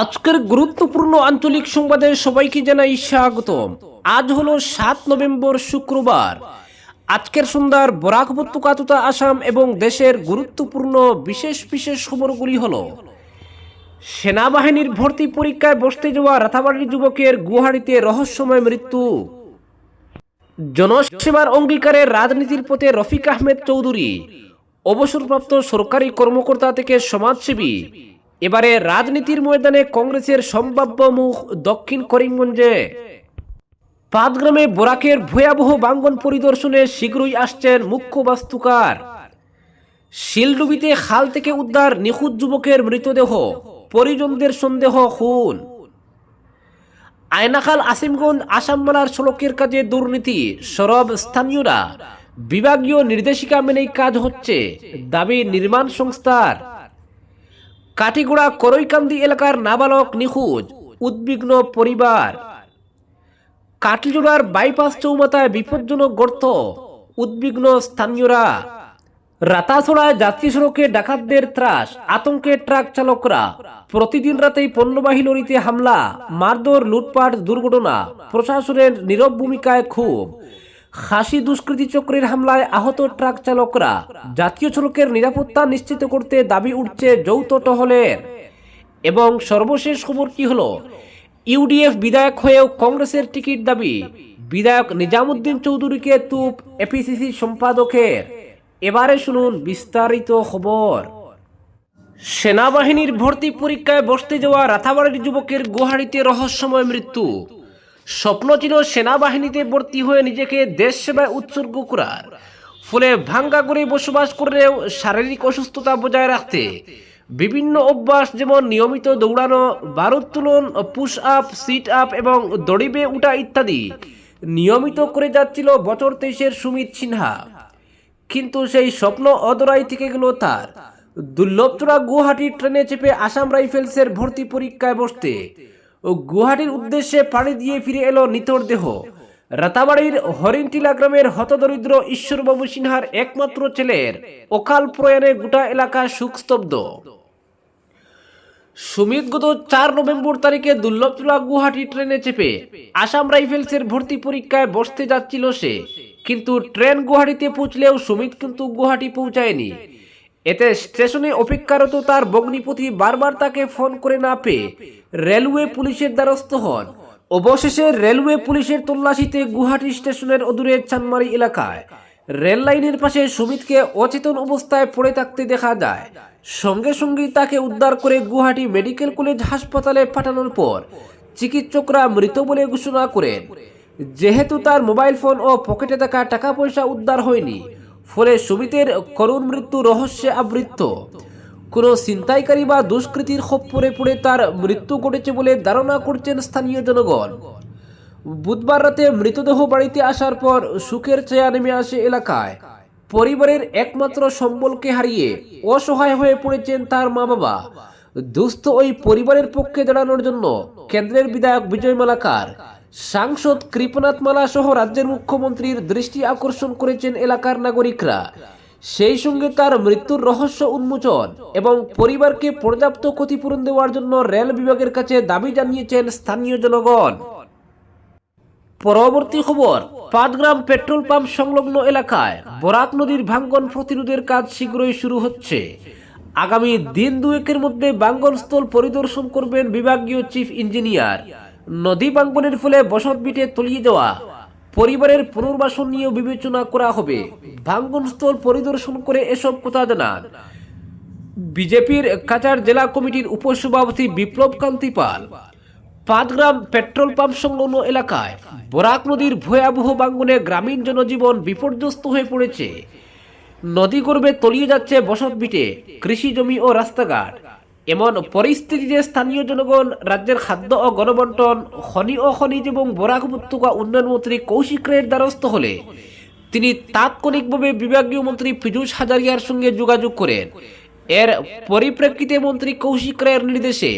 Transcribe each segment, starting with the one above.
আজকের গুরুত্বপূর্ণ আঞ্চলিক সংবাদে সবাইকে জানাই স্বাগতম। আজ হলো সাত নভেম্বর শুক্রবার। আজকের সন্ধ্যার বরাক উপত্যকা তথা আসাম এবং দেশের গুরুত্বপূর্ণ বিশেষ বিশেষ খবরগুলি হলো, সেনাবাহিনীর ভর্তি পরীক্ষায় বসতে যাওয়া রাতাবাড়ির যুবকের গুয়াহাটিতে রহস্যময় মৃত্যু। জনসেবার অঙ্গীকারে রাজনীতির পথে রফিক আহমেদ চৌধুরী, অবসরপ্রাপ্ত সরকারি কর্মকর্তা থেকে সমাজসেবী এবারে রাজনীতির ময়দানে কংগ্রেসের সম্ভাব্য মুখ দক্ষিণ করিমগঞ্জে। পাঁচগ্রামে বোরাকের ভয়াবহ বাঙ্গন পরিদর্শনে শীঘ্রই আসছেন মুখ্য বাস্তুকার। শিলডুবিতে খাল থেকে উদ্ধার নিখুঁত যুবকের মৃতদেহ, পরিজনদের সন্দেহ, খুন। আয়নাখাল আসিমগঞ্জ আসামমালার সড়কের কাজে দুর্নীতি, সরব স্থানীয়রা। বিভাগীয় নির্দেশিকা মেনেই কাজ হচ্ছে, দাবি নির্মাণ সংস্থার। কাটিগোড়া করৈকান্দি এলাকার নাবালক নিখোঁজ, উদ্বিগ্ন পরিবার। কাটলিজোড়ার বাইপাস চৌমাথায় বিপজ্জনক গর্ত, উদ্বিগ্ন স্থানীয়রা। রাতাছড়ায় যাত্রী সড়কে ডাকাতদের ত্রাস আতঙ্কে ট্রাক চালকরা। প্রতিদিন রাতেই পণ্যবাহী লরিতে হামলা, মারধর, লুটপাট, দুর্ঘটনা, প্রশাসনের নীরব ভূমিকায় খুব খাসি দুষ্কৃতী চক্রের হামলায় আহত ট্রাক চালকরা। জাতীয় সড়কের নিরাপত্তা নিশ্চিত করতে দাবি উঠছে যৌথ টহলের। এবং সর্বশেষ খবর কি হলো? ইউডিএফ বিধায়ক হয়েও কংগ্রেসের টিকিট দাবি। বিধায়ক নিজামুদ্দিন চৌধুরীকে তুপ এপিসিসি সম্পাদকের। এবারে শুনুন বিস্তারিত খবর। সেনাবাহিনীর ভর্তি পরীক্ষায় বসতে যাওয়া রাথাবাড়ির যুবকের গুয়াহাটিতে রহস্যময় মৃত্যু। স্বপ্ন ছিল সেনাবাহিনীতে ভর্তি হয়ে নিজেকে দেশ সেবায় উৎসর্গ করার। ফলে ভাঙ্গা করে বসবাস করলেও শারীরিক অসুস্থতা বজায় রাখতে বিভিন্ন অভ্যাস যেমন নিয়মিত দৌড়ানো ভারোত্তোলন পুশ আপ সিট আপ এবং দড়িবে উঠা ইত্যাদি নিয়মিত করে যাচ্ছিল বছর তেইশের সুমিত সিনহা। কিন্তু সেই স্বপ্ন অদরাই থেকে গেল তার। দুর্লভচূড়া গুয়াহাটি ট্রেনে চেপে আসাম রাইফেলসের ভর্তি পরীক্ষায় বসতে ও গুয়াহাটির উদ্দেশ্যে পাড়ি দিয়ে ফিরে এলো নিতর দেহ। রাতাবাড়ির হরিণটিলা গ্রামের হতদরিদ্র ঈশ্বরবাবু সিনহার একমাত্র ছেলের অকাল প্রয়াণে গোটা এলাকা সুখস্তব্ধ। সুমিত গত চার নভেম্বর তারিখে দুর্লভচূড়া গুয়াহাটি ট্রেনে চেপে আসাম রাইফেলসের ভর্তি পরীক্ষায় বসতে যাচ্ছিল সে। কিন্তু ট্রেন গুয়াহাটিতে পৌঁছলেও সুমিত কিন্তু গুয়াহাটি পৌঁছায়নি। এতে স্টেশনে অপেক্ষারত তার ভগ্নিপতি বারবার তাকে ফোন করে না পেয়ে রেলওয়ে পুলিশের দ্বারস্থ হন। অবশেষে রেলওয়ে পুলিশের তল্লাশিতে গুয়াহাটি স্টেশনের অদূরে চানমারি এলাকায় রেল লাইনের পাশে সুমিতকে অচেতন অবস্থায় পড়ে থাকতে দেখা যায়। সঙ্গে সঙ্গেই তাকে উদ্ধার করে গুয়াহাটি মেডিকেল কলেজ হাসপাতালে পাঠানোর পর চিকিৎসকরা মৃত বলে ঘোষণা করেন। যেহেতু তার মোবাইল ফোন ও পকেটে থাকা টাকা পয়সা উদ্ধার হয়নি ফলে সুমিতের করুণ মৃত্যু রহস্যে আবৃত্ত কোনো ছিনতাইকারী বা দুষ্কৃতির খপ্পরে পড়ে তার মৃত্যু ঘটেছে বলে ধারণা করছেন স্থানীয় জনগণ। বুধবার রাতে মৃতদেহ বাড়িতে আসার পর সুখের ছায়া নেমে আসে এলাকায়। পরিবারের একমাত্র সম্বলকে হারিয়ে অসহায় হয়ে পড়েছেন তার মা বাবা দুস্থ ওই পরিবারের পক্ষে দাঁড়ানোর জন্য কেন্দ্রের বিধায়ক বিজয় মালাকার সাংসদ কৃপনাথ মালা সহ রাজ্যের মুখ্যমন্ত্রীর দৃষ্টি আকর্ষণ করেছেন এলাকার নাগরিকরা। সেই সঙ্গে তার মৃত্যুর রহস্য উন্মোচন এবং পরিবারকে পর্যাপ্ত ক্ষতিপূরণ দেওয়ার জন্য রেল বিভাগের কাছে দাবি জানিয়েছেন স্থানীয় জনগণ। পরবর্তী খবর পাটগ্রাম পেট্রোল পাম্প সংলগ্ন এলাকায় বরাক নদীর ভাঙ্গন প্রতিরোধের কাজ শীঘ্রই শুরু হচ্ছে। আগামী দিন দুয়েকের মধ্যে বাঙ্গনস্থল পরিদর্শন করবেন বিভাগীয় চিফ ইঞ্জিনিয়ার। নদী বাঙ্গনের ফলে বসত বিটে তলিয়ে যাওয়া। পরিবারের পুনর্বাসন নিয়েও বিবেচনা করা হবে। ভাঙ্গনস্থল পরিদর্শন করে এসব কথা জানান। বিজেপির কাচার জেলা কমিটির উপসভাপতি বিপ্লব কান্তি পাল। পাঁচগ্রাম পেট্রোল পাম্প সংলগ্ন এলাকায় বরাক নদীর ভয়াবহ বাঙ্গনে গ্রামীণ জনজীবন বিপর্যস্ত হয়ে পড়েছে। নদী গর্ভে তলিয়ে যাচ্ছে বসত বিটে, কৃষি জমি ও রাস্তাঘাট। এমন পরিস্থিতিতে স্থানীয় জনগণ, রাজ্যের খাদ্য ও গণবন্টন, খনি ও খনিজ এবং বরাক উপত্যকা উন্নয়ন মন্ত্রী কৌশিক রায়ের দ্বারস্থ হলে, তিনি তাৎক্ষণিকভাবে বিভাগীয় মন্ত্রী পীযূষ হাজারিয়ার সঙ্গে যোগাযোগ করেন। এর পরিপ্রেক্ষিতে মন্ত্রী কৌশিক রায়ের নির্দেশে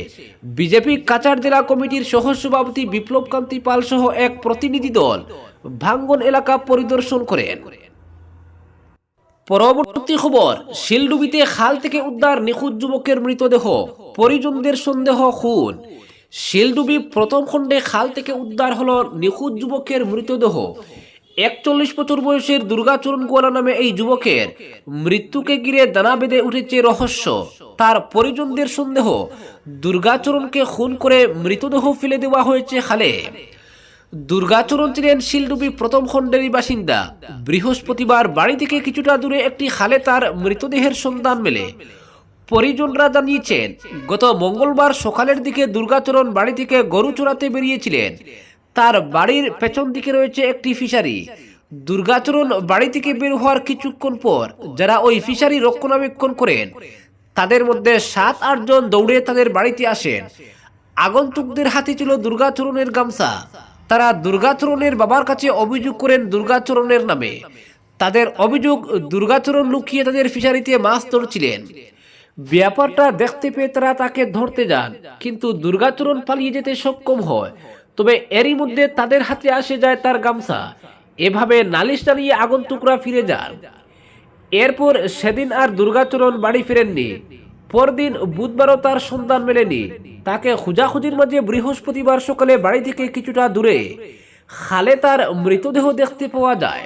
বিজেপি কাচার জেলা কমিটির সহসভাপতি বিপ্লব কান্তি পাল সহ এক প্রতিনিধি দল ভাঙ্গন এলাকা পরিদর্শন করেন। পরবর্তী খবর, শিলডুবিতে খাল থেকে উদ্ধার নিখোঁজ যুবকের মৃতদেহ, পরিজনদের সন্দেহ খুন। শিলডুবি প্রথম খণ্ডে খাল থেকে উদ্ধার হল নিখোঁজ যুবকের মৃতদেহ। একচল্লিশ বছর বয়সের দুর্গাচরণ গোয়ালা নামে এই যুবকের মৃত্যুকে ঘিরে দানা বেঁধে উঠেছে রহস্য। তার পরিজনদের সন্দেহ দুর্গাচরণকে খুন করে মৃতদেহ ফেলে দেওয়া হয়েছে খালে। দুর্গাচরণ ছিলেন শিলডুবি প্রথম খণ্ডেরই বাসিন্দা। বৃহস্পতিবার বাড়ি থেকে কিছুটা দূরে একটি খালে তার মৃতদেহের সন্ধান মেলে। পরিজনরা জানিয়েছেন, গত মঙ্গলবার সকালের দিকে দুর্গাচরণ বাড়ি থেকে গরু চড়াতে বেরিয়েছিলেন। তার বাড়ির পেছন দিকে রয়েছে একটি ফিশারি। দুর্গাচরণ বাড়ি থেকে বের হওয়ার কিছুক্ষণ পর যারা ওই ফিশারি রক্ষণাবেক্ষণ করেন, তাদের মধ্যে সাত, আট জন দৌড়ে তাদের বাড়িতে আসেন। আগন্তুকদের হাতে ছিল দুর্গাচরণের গামছা। তারা দুর্গাচরণের বাবার কাছে অভিযোগ করেন দুর্গাচরণের নামে। তাদের অভিযোগ, দুর্গাচরণ লুকিয়ে তাদের ফিশারিতে মাছ ধরছিলেন। ব্যাপারটা দেখতে পেয়ে তারা তাকে ধরতে যান, কিন্তু দুর্গাচরণ পালিয়ে যেতে সক্ষম হয়। তবে এরই মধ্যে তাদের হাতে আসে যায় তার গামছা। এভাবে নালিশ জানিয়ে আগন্তুকরা ফিরে যান। এরপর সেদিন আর দুর্গাচরণ বাড়ি ফেরেননি। পরদিন বুধবারও তার সন্ধান মেলেনি। তাকে খোঁজাখুঁজির মাঝে বৃহস্পতিবার সকালে বাড়ি থেকে কিছুটা দূরে খালে তার মৃতদেহ দেখতে পাওয়া যায়।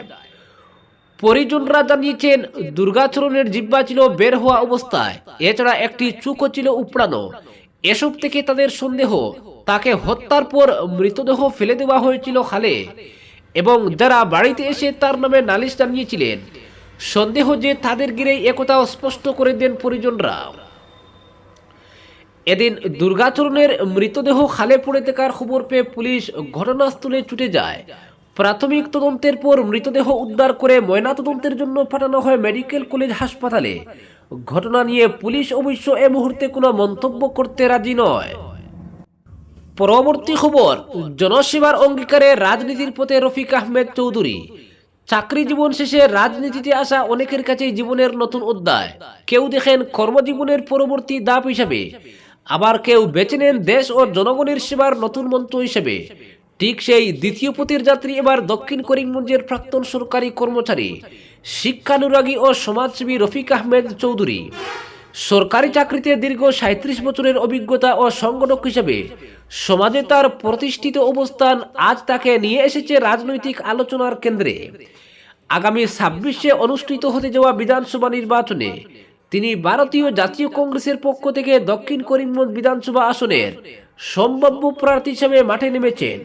পরিজনরা জানিয়েছেন, দুর্গাচরণের জিব্বা ছিল বের হওয়া অবস্থায়। এছাড়া একটি চুকও ছিল উপড়ানো। এসব থেকে তাদের সন্দেহ, তাকে হত্যার পর মৃতদেহ ফেলে দেওয়া হয়েছিল খালে। এবং যারা বাড়িতে এসে তার নামে নালিশ জানিয়েছিলেন, সন্দেহ যে তাদের গিরেই একথাও স্পষ্ট করে দেন পরিজনরা। এদিন দুর্গাচরণের মৃতদেহ খালে পড়ে থাকার খবর পেয়ে পুলিশ ঘটনাস্থলে ছুটে যায়। প্রাথমিক তদন্তের পর মৃতদেহ উদ্ধার করে ময়নাতদন্তের জন্য পাঠানো হয় মেডিকেল কলেজ হাসপাতালে। ঘটনা নিয়ে পুলিশ অবশ্য এ মুহূর্তে কোনো মন্তব্য করতে রাজি নয়। পরবর্তী খবর, জনসেবার অঙ্গীকারে রাজনীতির পথে রফিক আহমেদ চৌধুরী। চাকরি জীবন শেষে রাজনীতিতে আসা অনেকের কাছেই জীবনের নতুন অধ্যায়। কেউ দেখেন কর্মজীবনের পরবর্তী ধাপ হিসাবে। আবার কেউ বেছে নেন দেশ ও জনগণের সেবার নতুন মন্ত্র হিসেবে। ঠিক সেই দ্বিতীয় পথের যাত্রী এবার দক্ষিণ করিমগঞ্জের প্রাক্তন সরকারি কর্মচারী, শিক্ষানুরাগী ও সমাজসেবী রফিক আহমেদ চৌধুরী। সরকারি চাকরিতে দীর্ঘ সাঁত্রিশ বছরের অভিজ্ঞতা ও সংগঠক হিসেবে সমাজে তার প্রতিষ্ঠিত অবস্থান আজ তাকে নিয়ে এসেছে রাজনৈতিক আলোচনার কেন্দ্রে। আগামী ছাব্বিশে অনুষ্ঠিত হতে যাওয়া বিধানসভা নির্বাচনে তিনি ভারতীয় জাতীয় কংগ্রেসের পক্ষ থেকে দক্ষিণ করিমগঞ্জ বিধানসভা আসনের সম্ভাব্য প্রার্থী হিসেবে মাঠে নেমেছেন।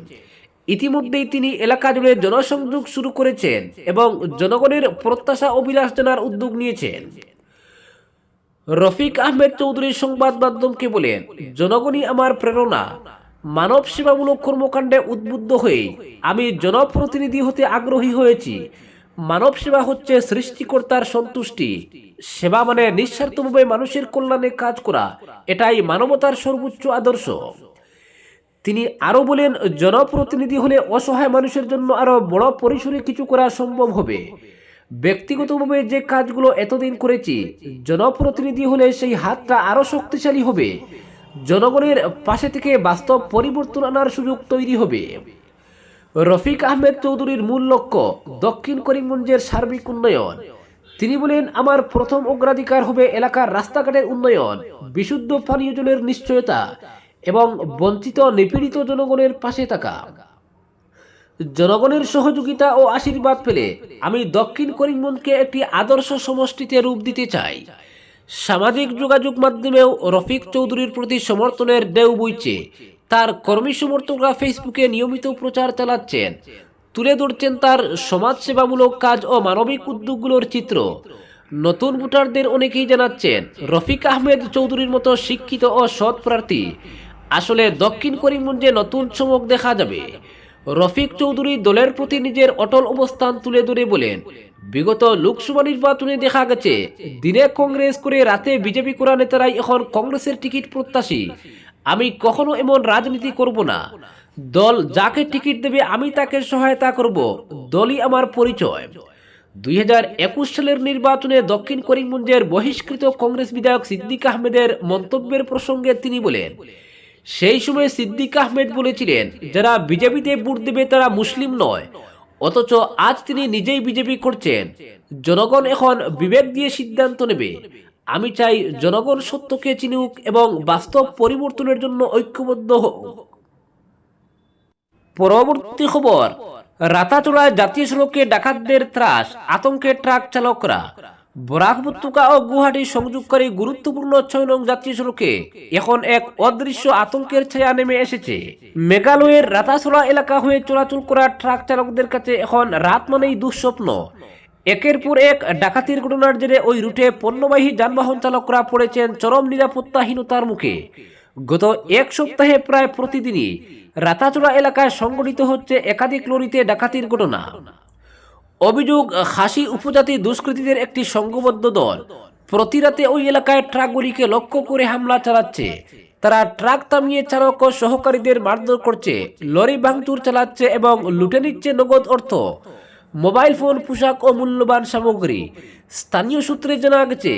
ইতিমধ্যেই তিনি এলাকা জুড়ে জনসংযোগ শুরু করেছেন এবং জনগণের প্রত্যাশা অভিলাষ জানার উদ্যোগ নিয়েছেন। রফিক আহমেদ চৌধুরী সংবাদ মাধ্যমকে বলেন, জনগণই আমার প্রেরণা। মানব সেবামূলক কর্মকাণ্ডে উদ্বুদ্ধ হয়ে আমি জনপ্রতিনিধি হতে আগ্রহী হয়েছি। মানব সেবা হচ্ছে সৃষ্টিকর্তার সন্তুষ্টি। সেবা মানে নিঃস্বার্থভাবে মানুষের কল্যাণে কাজ করা। এটাই মানবতার সর্বোচ্চ আদর্শ। তিনি আরও বলেন, জনপ্রতিনিধি হলে অসহায় মানুষের জন্য আরও বড় পরিসরে কিছু করা সম্ভব হবে। ব্যক্তিগতভাবে যে কাজগুলো এতদিন করেছি, জনপ্রতিনিধি হলে সেই হাতটা আরও শক্তিশালী হবে। জনগণের পাশে থেকে বাস্তব পরিবর্তন আনার সুযোগ তৈরি হবে। রফিক আহমেদ চৌধুরীর মূল লক্ষ্য দক্ষিণ করিমগঞ্জের সার্বিক উন্নয়ন। তিনি বলেন, আমার প্রথম অগ্রাধিকার হবে এলাকার রাস্তাঘাটের উন্নয়ন, বিশুদ্ধ পানীয় জলের নিশ্চয়তা এবং বঞ্চিত নিপীড়িত জনগণের পাশে থাকা। জনগণের সহযোগিতা ও আশীর্বাদ পেলে আমি দক্ষিণ করিমগঞ্জকে একটি আদর্শ সমষ্টিতে রূপ দিতে চাই। সামাজিক যোগাযোগ মাধ্যমেও রফিক চৌধুরীর প্রতি সমর্থনের ঢেউ বইছে তার কর্মী সমর্থকরা ফেসবুকে নিয়মিত প্রচার চালাচ্ছেন। তুলে ধরছেন তার সমাজসেবামূলক কাজ ও মানবিক উদ্যোগগুলোর চিত্র। নতুন ভোটারদের অনেকেই জানাচ্ছেন, রফিক আহমেদ চৌধুরীর মতো শিক্ষিত ও সৎ প্রার্থী। আসলে দক্ষিণ করিমগঞ্জে নতুন চমক দেখা যাবে। রফিক চৌধুরী দলের প্রতি নিজের অটল অবস্থান তুলে ধরে বলেন, বিগত লোকসভা নির্বাচনে দেখা গেছে, দিনে কংগ্রেস করে রাতে বিজেপি করা নেতারাই এখন কংগ্রেসের টিকিট প্রত্যাশী। আমি কখনো এমন রাজনীতি করব না। দল যাকে টিকিট দেবে, আমি তাকে সহায়তা করব। দলই আমার পরিচয়। দুই হাজার একুশ সালের নির্বাচনে দক্ষিণ করিমগঞ্জের বহিষ্কৃত কংগ্রেস বিধায়ক সিদ্দিক আহমেদের মন্তব্যের প্রসঙ্গে তিনি বলেন, সেই সময় সিদ্দিক আহমেদ বলেছিলেন, যারা বিজেপিতে ভোট দেবে তারা মুসলিম নয়। অথচ আজ তিনি নিজেই বিজেপি করছেন। জনগণ এখন বিবেক দিয়ে সিদ্ধান্ত নেবে। আমি চাই জনগণ সত্যকে চিনুক এবং বাস্তব পরিবর্তনের জন্য ঐক্যবদ্ধ হোক। পরবর্তী খবর রাতাচড়ায় জাতীয় সড়কে ডাকাতদের ত্রাস আতঙ্কে ট্রাক চালকরা। বরাক উপত্যকা ও গুয়াহাটি সংযোগকারী গুরুত্বপূর্ণ ছয় নং জাতীয় সড়কে এখন এক অদৃশ্য আতঙ্কের ছায়া নেমে এসেছে। মেঘালয়ের রাতাচড়া এলাকা হয়ে চলাচল করা ট্রাক চালকদের কাছে এখন রাত মানেই দুঃস্বপ্ন। একের পর এক ডাকাতির ঘটনার জেরে ওই রুটে পণ্যবাহী যানবাহন চালকরা পড়েছেন চরম নিরাপত্তাহীনতার মুখে। গত এক সপ্তাহে প্রায় প্রতিদিনই রাতাচড়া এলাকায় সংঘটিত হচ্ছে একাধিক লরিতে ডাকাতির ঘটনা। অভিযোগ, খাসি উপজাতি দুষ্কৃতীদের একটি সংঘবদ্ধ দল। প্রতি রাতে ওই এলাকায় ট্রাকগুলিকে লক্ষ্য করে হামলা চালাচ্ছে। তারা ট্রাক থামিয়ে চালক ও সহকারীদের মারধর করছে, লরি ভাঙচুর চালাচ্ছে এবং লুটে নিচ্ছে নগদ অর্থ। মোবাইল ফোন, পোশাক ও মূল্যবান সামগ্রী। স্থানীয় সূত্রে জানা গেছে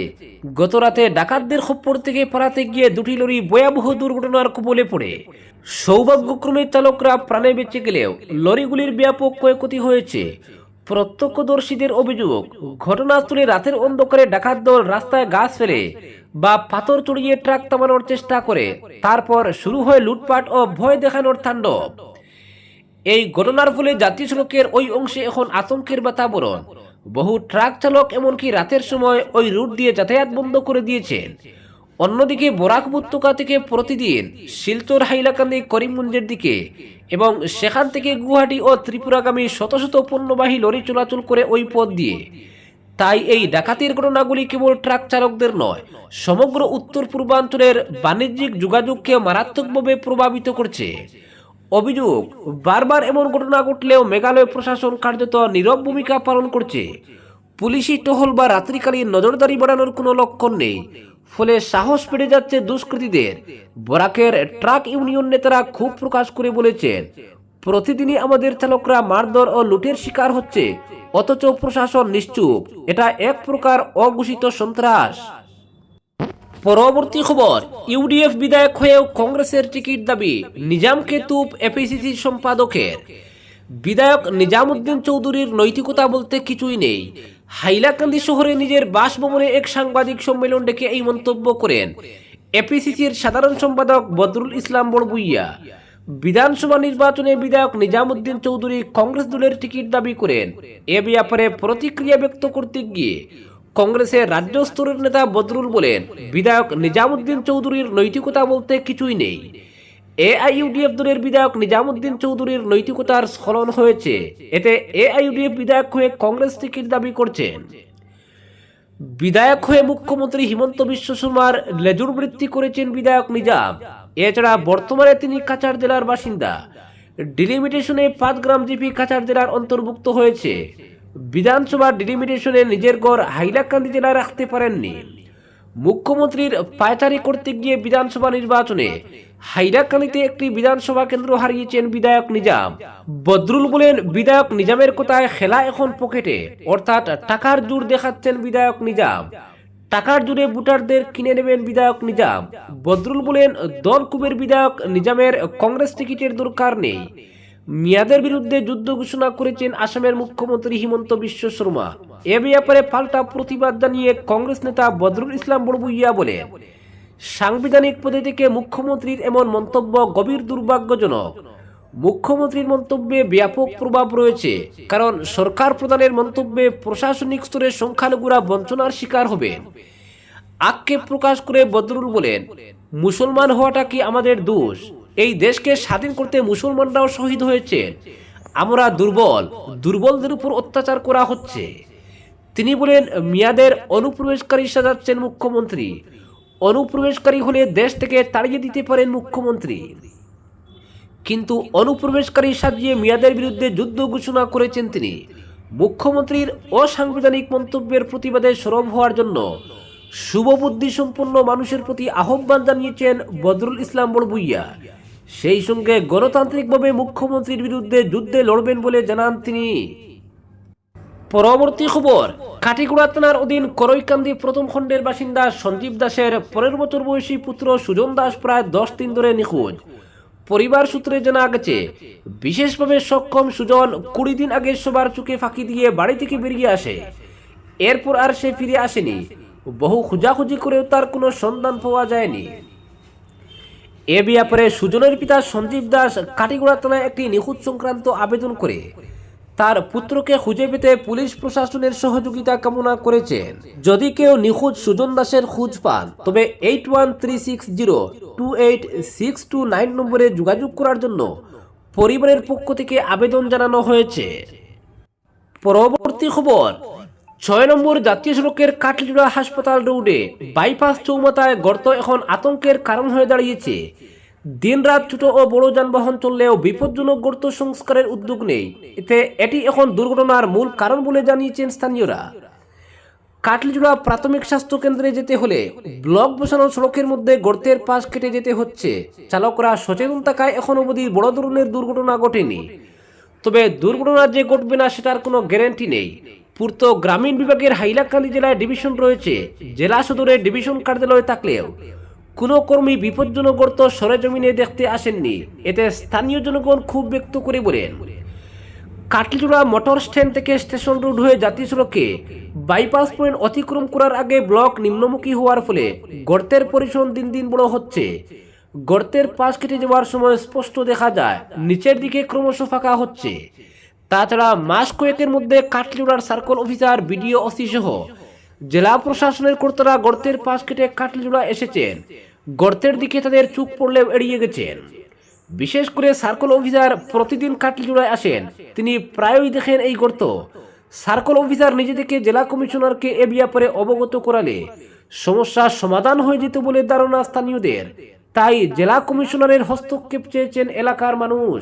গত রাতে ডাকাতদের খপ্পর থেকে পালাতে গিয়ে দুটি লরি ভয়াবহ দুর্ঘটনার কবলে পড়ে। সৌভাগ্যক্রমে চালকরা প্রাণে বেঁচে গেলেও লরিগুলির ব্যাপক ক্ষয়ক্ষতি হয়েছে। প্রত্যক্ষদর্শীদের অভিযোগ, ঘটনাস্থলে রাতের অন্ধকারে ডাকাত দল রাস্তায় গাছ ফেলে বা পাথর চড়িয়ে ট্রাক থামানোর চেষ্টা করে। তারপর শুরু হয় লুটপাট ও ভয় দেখানোর তাণ্ডব। এই ঘটনার ফলে জাতীয় সড়কের ওই অংশে এখন আতঙ্কের বাতাবরণ। বহু ট্রাক চালক এমনকি রাতের সময় ওই রুট দিয়ে যাতায়াত বন্ধ করে দিয়েছেন। অন্যদিকে বরাক উপত্যকা থেকে প্রতিদিন শিলচর, হাইলাকান্দি, করিমগঞ্জের দিকে এবং সেখান থেকে গুয়াহাটি ও ত্রিপুরাগামী শত শত পণ্যবাহী লরি চলাচল করে ওই পথ দিয়ে। তাই এই ডাকাতির ঘটনাগুলি কেবল ট্রাক চালকদের নয়, সমগ্র উত্তর পূর্বাঞ্চলের বাণিজ্যিক যোগাযোগকে মারাত্মকভাবে প্রভাবিত করছে। অভিযোগ, বারবার এমন ঘটনা ঘটলেও মেঘালয় প্রশাসন কার্যত নীরব ভূমিকা পালন করছে। পুলিশি টহল বা রাত্রিকালীন নজরদারি বাড়ানোর কোনো লক্ষণ নেই। ফলে সাহস বেড়ে যাচ্ছে দুষ্কৃতীদের। বরাকের ট্রাক ইউনিয়ন নেতারা খুব প্রকাশ করে বলেছেন, প্রতিদিনই আমাদের চালকরা মারধর ও লুটের শিকার হচ্ছে। অথচ প্রশাসন নিশ্চুপ। এটা এক প্রকার অঘোষিত সন্ত্রাস। পরবর্তী খবর, ইউডিএফ বিধায়ক হয়েও কংগ্রেসের টিকিট দাবি নিজামকে তুপ এপিসিসি সম্পাদকের। বিধায়ক নিজামুদ্দিন চৌধুরীর নৈতিকতা বলতে কিছুই নেই। হাইলাকান্দি শহরে নিজের বাসভবনে এক সাংবাদিক সম্মেলন ডেকে এই মন্তব্য করেন এপিসিসির সাধারণ সম্পাদক বদরুল ইসলাম বড়বুইয়া। বিধানসভা নির্বাচনে বিধায়ক নিজামুদ্দিন চৌধুরী কংগ্রেস দলের টিকিট দাবি করেন। এ ব্যাপারে প্রতিক্রিয়া ব্যক্ত করতে গিয়ে কংগ্রেসের রাজ্য স্তরের নেতা বদরুল বলেন, বিধায়ক নিজামুদ্দিন চৌধুরীর নৈতিকতা বলতে কিছুই নেই। এআইইউডিএফ দলের বিধায়ক নিজামুদ্দিন চৌধুরীর নৈতিকতার স্খলন হয়েছে। এতে এআইইউডিএফ বিধায়ক হয়ে কংগ্রেস টিকিট দাবি করছেন। বিধায়ক হয়ে মুখ্যমন্ত্রী হিমন্ত বিশ্ব শর্মার লেজুর বৃত্তি করেছেন বিধায়ক নিজাম। এছাড়া বর্তমানে তিনি কাছাড় জেলার বাসিন্দা। ডিলিমিটেশনে পাঁচ গ্রাম জিপি কাছাড় জেলার অন্তর্ভুক্ত হয়েছে। বিধানসভা ডিলিমিটেশনে নিজের গড় হাইলাকান্দি জেলায় রাখতে পারেননি। মুখ্যমন্ত্রীর পায়চারি করতে গিয়ে বিধানসভা নির্বাচনে হাইলাকান্দিতে একটি বিধানসভা কেন্দ্র হারিয়েছেন বিধায়ক নিজাম। বদরুল বলেন, বিধায়ক নিজামের কথায় খেলা এখন পকেটে, অর্থাৎ টাকার জোর দেখাচ্ছেন বিধায়ক নিজাম। টাকার জোরে ভোটারদের কিনে নেবেন বিধায়ক নিজাম। বদরুল বলেন দলকুবের বিধায়ক নিজামের কংগ্রেস টিকিটের দরকার নেই। মিয়াদের বিরুদ্ধে যুদ্ধ ঘোষণা করেছেন আসামের মুখ্যমন্ত্রী হিমন্ত বিশ্ব শর্মা। এ ব্যাপারে পাল্টা প্রতিবাদ জানিয়ে কংগ্রেস নেতা বদরুল ইসলাম বড়বুইয়া বলেন, সাংবিধানিক পদে থেকে মুখ্যমন্ত্রীর এমন মন্তব্য গভীর দুর্ভাগ্যজনক। মুখ্যমন্ত্রীর মন্তব্যে ব্যাপক প্রভাব রয়েছে, কারণ সরকার প্রধানের মন্তব্যে প্রশাসনিক স্তরে সংখ্যালঘুরা বঞ্চনার শিকার হবেন। আক্ষেপ প্রকাশ করে বদরুল বলেন, মুসলমান হওয়াটা কি আমাদের দোষ? এই দেশকে স্বাধীন করতে মুসলমানরাও শহীদ হয়েছে। আমরা দুর্বল, দুর্বলদের উপর অত্যাচার করা হচ্ছে। তিনি বলেন, মিয়াদের অনুপ্রবেশকারী সাজাচ্ছেন মুখ্যমন্ত্রী। অনুপ্রবেশকারী হলে দেশ থেকে তাড়িয়ে দিতে পারেন মুখ্যমন্ত্রী। কিন্তু অনুপ্রবেশকারী সাজিয়ে মিয়াদের বিরুদ্ধে যুদ্ধ ঘোষণা করেছেন তিনি। মুখ্যমন্ত্রীর অসাংবিধানিক মন্তব্যের প্রতিবাদে সরব হওয়ার জন্য শুভবুদ্ধি সম্পন্ন মানুষের প্রতি আহ্বান জানিয়েছেন বদরুল ইসলাম বড়বুইয়া সেই সঙ্গে গণতান্ত্রিকভাবে মুখ্যমন্ত্রীর বিরুদ্ধে যুদ্ধে লড়বেন বলে জানান তিনি। পরবর্তী খবর, কাটিগুড়া থানার অধীন করৈকান্দি প্রথম খণ্ডের বাসিন্দা সঞ্জীব দাসের পরের বছর বয়সী পুত্র সুজন দাস প্রায় দশ দিন ধরে নিখোঁজ। পরিবার সূত্রে জানা গেছে, বিশেষভাবে সক্ষম সুজন কুড়ি দিন আগে সবার চোখে ফাঁকি দিয়ে বাড়ি থেকে বেরিয়ে আসে। এরপর আর সে ফিরে আসেনি। বহু খোঁজাখুঁজি করেও তার কোনো সন্ধান পাওয়া যায়নি। এ ব্যাপারে সুজনের পিতা সঞ্জীব দাস কাটিগড়া থানায় একটি নিখোঁজ সংক্রান্ত আবেদন করে। তার পুত্রকে খুঁজে পেতে পুলিশ প্রশাসনের সহযোগিতা কামনা করেছেন। যদি কেউ নিখোঁজ সুজন দাসের খোঁজ পান, তবে eight one three six zero two eight six two nine নম্বরে যোগাযোগ করার জন্য পরিবারের পক্ষ থেকে আবেদন জানানো হয়েছে। পরবর্তী খবর ছয় নম্বর জাতীয় সড়কের কাটলিজোড়া হাসপাতাল রোডে বাইপাস চৌমাথায় গর্ত এখন আতঙ্কের কারণ হয়ে দাঁড়িয়েছে। দিনরাত ছোট ও বড় যানবাহন চললেও বিপজ্জনক গর্ত সংস্কারের উদ্যোগ নেই। এতে এটি এখন দুর্ঘটনার মূল কারণ বলে জানিয়েছেন স্থানীয়রা। কাটলিজোড়া প্রাথমিক স্বাস্থ্য কেন্দ্রে যেতে হলে ব্লক বসানো সড়কের মধ্যে গর্তের পাশ কেটে যেতে হচ্ছে। চালকরা সচেতন থাকায় এখন অবধি বড় ধরনের দুর্ঘটনা ঘটেনি। তবে দুর্ঘটনা যে ঘটবে না সেটার কোনো গ্যারান্টি নেই। পূর্ত গ্রামীণ বিভাগের হাইলাকান্দি জেলায় ডিভিশন রয়েছে। জেলা সদরে ডিভিশন কার্যালয় থাকলেও কোনো কর্মী বিপজ্জনক গর্ত সরেজমিনে দেখতে আসেননি। এতে স্থানীয় জনগণ খুব ব্যক্ত করে বলেন কাটলিচুড়া মোটর স্ট্যান্ড থেকে স্টেশন রোড হয়ে জাতীয় সড়কে বাইপাস পয়েন্ট অতিক্রম করার আগে ব্লক নিম্নমুখী হওয়ার ফলে গর্তের পরিসর দিন দিন বড় হচ্ছে। গর্তের পাশ কেটে যাওয়ার সময় স্পষ্ট দেখা যায়, নিচের দিকে ক্রমশ ফাঁকা হচ্ছে। তাছাড়া মাস কয়েকের মধ্যে কাটলিচুড়ার সার্কল অফিসার বিডিও ওসি সহ জেলা প্রশাসনের কর্তারা গর্তের পাশ কেটে কাটলিচুড়া এসেছেন। গর্তের দিকে তাদের চুপ পড়লেও এড়িয়ে গেছেন। বিশেষ করে সার্কল অফিসার প্রতিদিন কাটলিজোড়ায় আসেন। তিনি প্রায়ই দেখেন এই গর্ত। সার্কল অফিসার নিজে থেকে জেলা কমিশনারকে এ ব্যাপারে অবগত করালে সমস্যার সমাধান হয়ে যেত বলে ধারণা স্থানীয়দের। তাই জেলা কমিশনারের হস্তক্ষেপ চেয়েছেন এলাকার মানুষ।